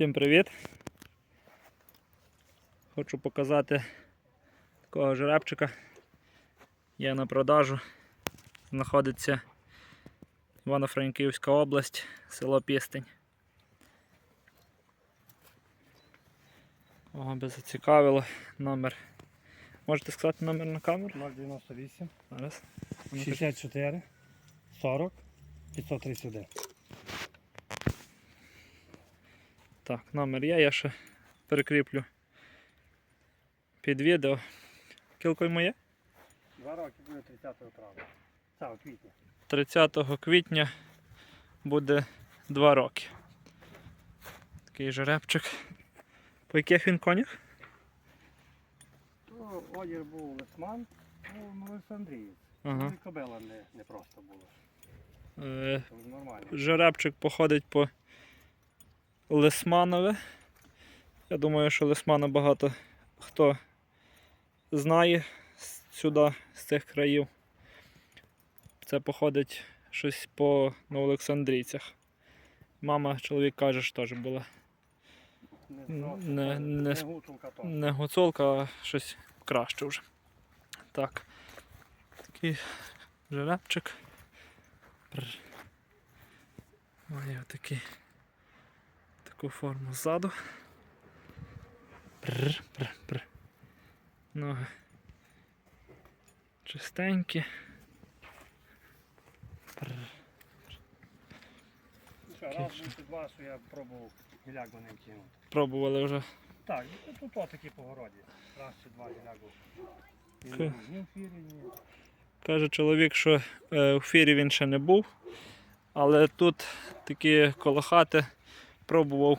Всім привіт! Хочу показати такого жеребчика. Є на продажу. Знаходиться Івано-Франківська область, село Пістень. Кого би зацікавило, номер. Можете сказати номер на камеру? 098 Зараз. 64 40 531. Так, номер є, я ще перекріплю під відео. Кілкою моє? Два роки буде 30 травня. Це квітня. 30 квітня буде 2 роки. Такий жеребчик. По яких він конях? Ну, одір був Лисман, ну, Олександрієць. Ага. Ну кобила не, не просто була. Е, нормально. жеребчик походить по Лисманове. Я думаю, що Лисмана багато хто знає сюди, з цих країв. Це походить щось по Новоолександрійцях. Мама, чоловік каже, що теж була Не, не- не, гуцулка, а щось краще вже. Так. Такий жеребчик. Має отакий, таку форму ззаду. Прр, прр, прр. Ноги чистенькі. Прр. Що, раз під вас, що я пробував гіляк ним кинути. Пробували вже. Так, тут то такі по городі. Раз чи два гіляку. Не був ні в фірі, ні. Каже чоловік, що е, у фірі він ще не був, але тут такі коло хати пробував,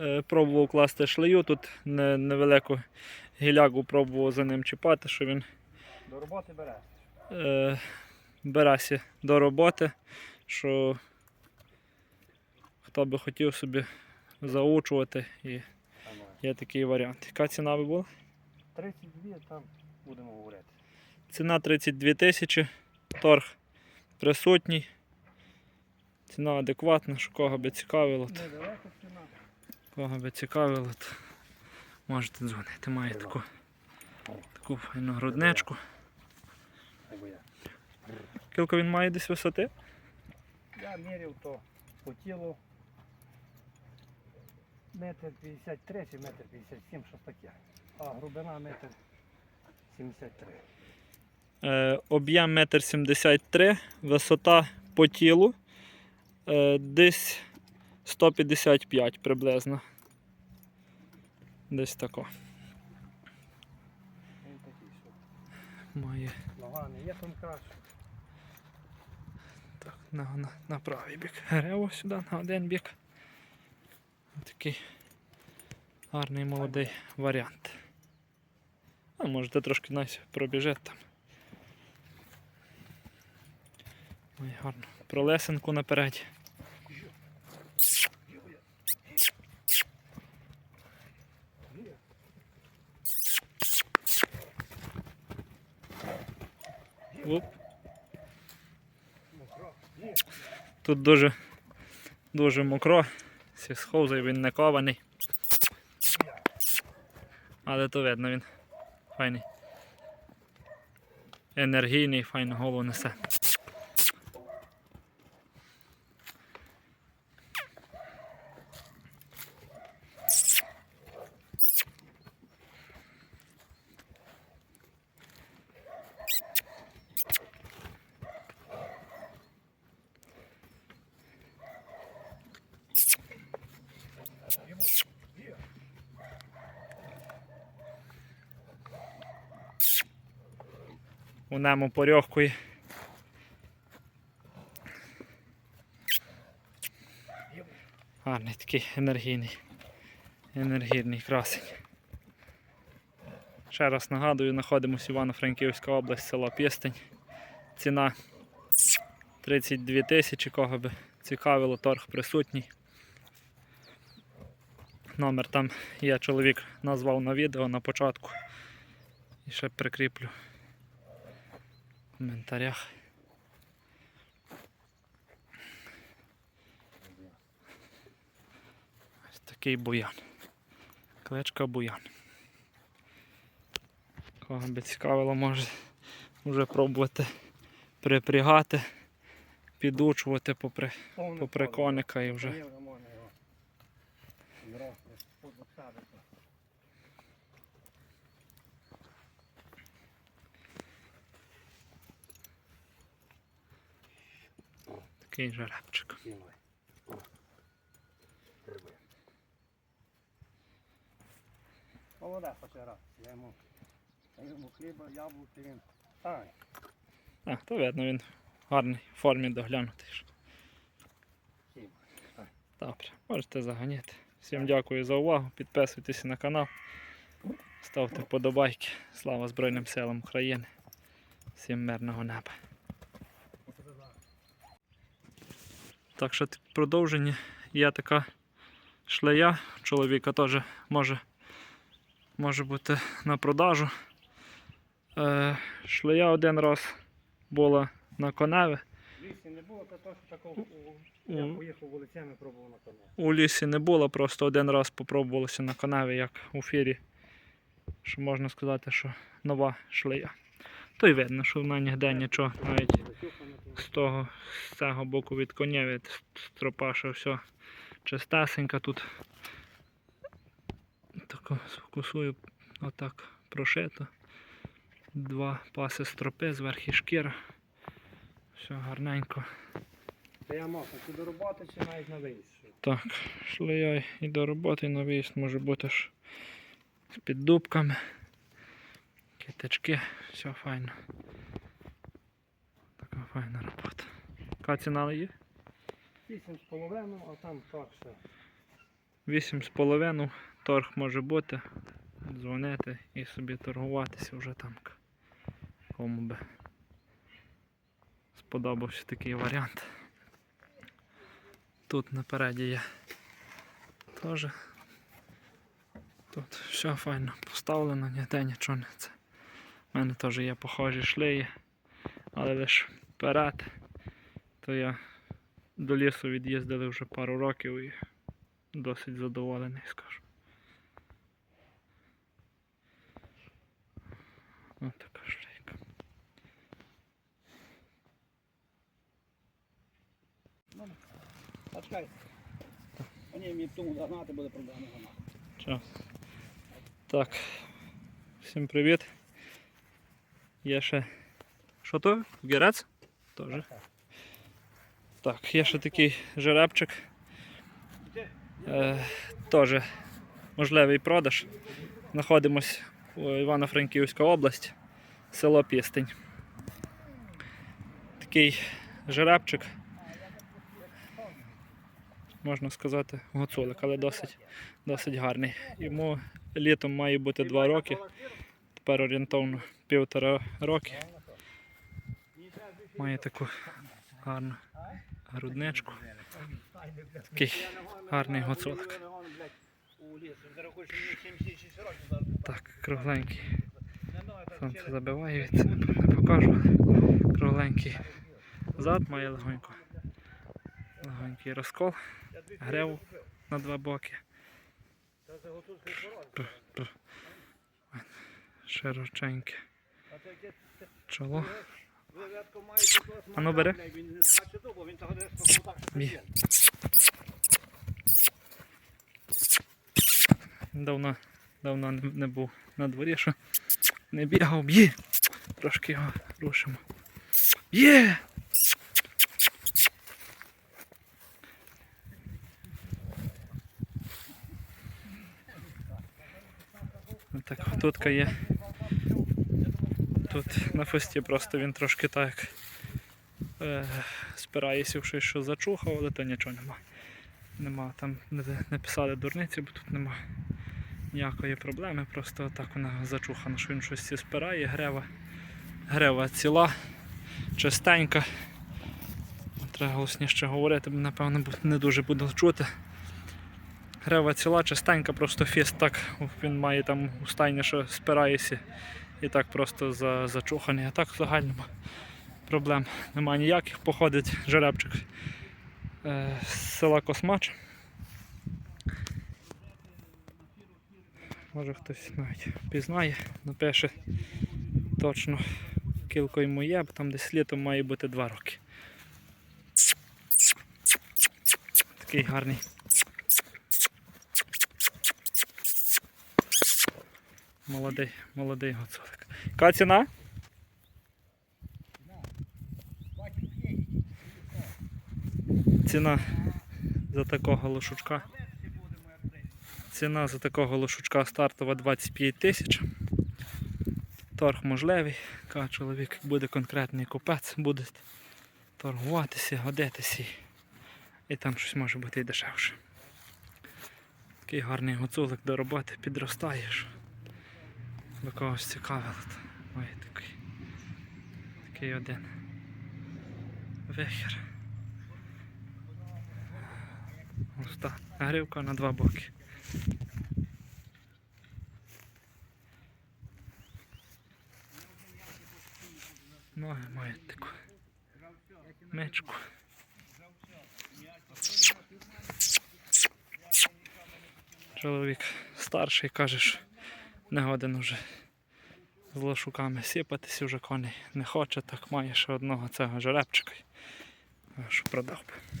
е, пробував класти шлею, тут невелику гілягу пробував за ним чіпати, що він До роботи бере. е, береся до роботи, що хто би хотів собі заучувати, і є такий варіант. Яка ціна би була? 32 там будемо говорити. Ціна 32 тисячі, торг присутній. Ціна адекватна, що кого би цікавило. то- Кого би цікавило, то можете дзвонити. Має таку, таку файну грудничку. Або він має десь висоти? Я міряв то по тілу метр 53 чи метр 57, щось таке. А глибина метр 73. Е, об'єм 1,73 м, висота по тілу десь 155 приблизно. Десь тако. Має нога не є тонка. так, на, на, на правий бік. Грево сюди, на один бік. Такий гарний молодий варіант. А можете трошки Настя пробіжити там. Ой, гарно. Пролесенку напереді. Оп. Тут дуже, дуже мокро. Сісховзий він не кований. Але то видно він файний. Енергійний, файну голову несе. У нему порьохкує. Гарний такий енергійний. Енергійний красень. Ще раз нагадую, знаходимося Івано-Франківська область, село Пістень. Ціна 32 тисячі, кого би цікавило, торг присутній. Номер там є, чоловік назвав на відео на початку. І ще прикріплю в коментарях. такий буян. Кличка буян. Кого би цікавило, може вже пробувати припрягати, підучувати попри, попри коника і вже. Ні, вже можна його зразу подставити. Такий жеребчик. Гриби. Раз. Я йому, я йому хліба, яблуки він. Ай, А, то видно, він в гарній формі доглянутий. Добре, можете заганяти. Всім дякую за увагу. Підписуйтесь на канал, ставте вподобайки. Слава Збройним силам України. Всім мирного неба. Так що в продовженні є така шлея. Чоловіка теж може, може бути на продажу. Е, шлея один раз була на коневі. В лісі не було, то що такого, у- я поїхав вулицями, пробував на коне. У лісі не було, просто один раз попробувалося на канаві, як у фірі. Що можна сказати, що нова шлея. То й видно, що вона ніде нічого, навіть з того, з цього боку від коня, від стропаша, все чистесенька тут. Тако сфокусую, отак прошито. Два паси стропи, зверху шкіра. Все гарненько. Та я мав чи до роботи, чи навіть на виїзд. Так, шлея і до роботи на виїзд може бути ж з піддубками. Китички, все файно. Така файна робота. Яка ціна є? Вісім з половиною, а там так з половиною торг може бути. Дзвонити і собі торгуватися вже там. Кому би сподобався такий варіант. Тут напереді є теж. Тут все файно поставлено, ніде нічого не це. У мене теж є похожі шлеї, але лише вперед, то я до лісу від'їздили вже пару років і досить задоволений, скажу. Ось така шлейка. Почекай. А ні, мені тому загнати буде проблема? Так. Всім привіт. Є ще. Що то? Гірець? Тоже. Так, є ще такий жеребчик. Е, Теж можливий продаж. Знаходимось у Івано-Франківська область, село Пістень. Такий жеребчик. Можна сказати, гуцулик, але досить, досить гарний. Йому літом має бути 2 роки, тепер орієнтовно півтора роки. Має таку гарну грудничку. Такий гарний гуцулик. Так, кругленький. Сонце забиває це не покажу. Кругленький зад має легонько. Легонький розкол, греву на два боки. Широченьке чоло. А ну, бери. Бі. Давно, давно не, не був на дворі, що не бігав, б'є. Трошки його рушимо. Є! Так, тут є. Тут на фесті просто він трошки так е, спирається в щось, що зачухав, але то нічого нема. Нема там не, дурниці, бо тут нема ніякої проблеми. Просто так вона зачухана, що він щось ці спирає, грева, грева ціла, чистенька. Треба голосніше говорити, бо напевно не дуже буду чути. Грева ціла, чистенька, просто фіст так, він має там у стайні, що спирається і так просто за, зачуханий. А так в загальному проблем немає ніяких. Походить жеребчик е, з села Космач. Може хтось навіть пізнає, напише точно кілько йому є, бо там десь літом має бути 2 роки. Такий гарний. Молодий, молодий гуцулик. Яка ціна? Ціна за такого лошучка. Ціна за такого лошучка стартова 25 тисяч. Торг можливий. Каже чоловік, буде конкретний купець, буде торгуватися, годитися. і- там щось може бути і дешевше. Такий гарний гуцулик до роботи підростаєш. До когось цікавило. Має такий, такий один вихір. Ось так. Гривка на два боки. Ноги мають таку мечку. Чоловік старший каже, що не годен уже з лошуками сіпатися вже коней не хоче, так має ще одного цього жеребчика, що продав би.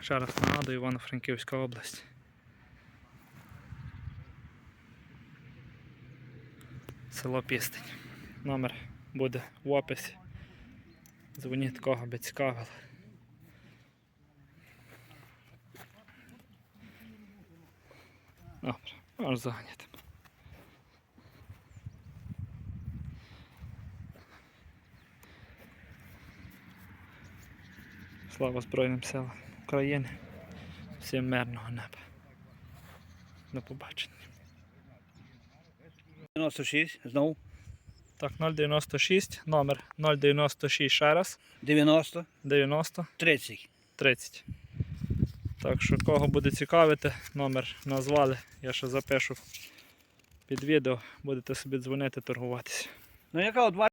Ще раз нагадую, Івано-Франківська область. Село Пістень. Номер буде в описі. Дзвоніть кого би цікавило. Добре, аж зайнято. Слава Збройним силам України. Всім мирного неба. До побачення. 96, знову. Так, 096, номер 096 ще раз, 90, 90 30. 30. Так що кого буде цікавити, номер назвали, я ще запишу під відео, будете собі дзвонити, торгуватися. Ну яка от